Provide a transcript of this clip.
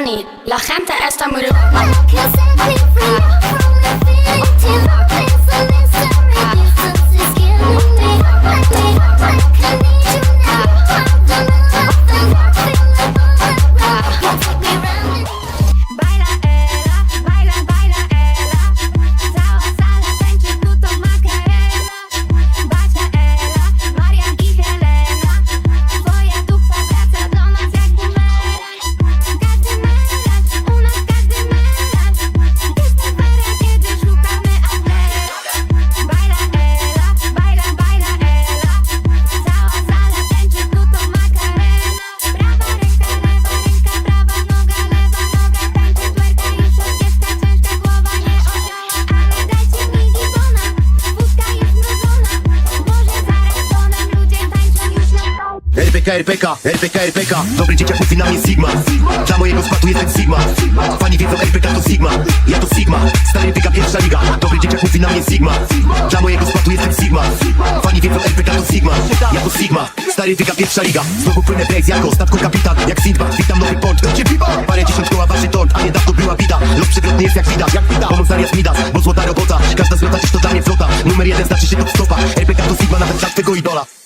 money, la gente está muy loca. RPK, RPK, RPK, RPK Dobry dzieciak mówi na mnie Sigma. Dla mojego składu jestem Sigma. Fani wiedzą RPK to Sigma. Ja to Sigma, stary RPK pierwsza liga. Dobry dzieciak mówi na mnie Sigma. Dla mojego składu jestem Sigma. Fani wiedzą RPK to Sigma. Ja to Sigma, stary RPK pierwsza liga. Znowu płynę break jako. Statku kapitan Jak Sindbad, witam nowy port. Gdzie piwa? Parę dziesiąt koła waży tort A niedawno była bida. Lot przewrotny jest jak widać Jak widać Pomóc zamiast Midas, bo złota robota. Każda zwrota dziś to dla mnie flota. Numer jeden znaczy się to w stopach RPK to Sigma nawet dla twego idola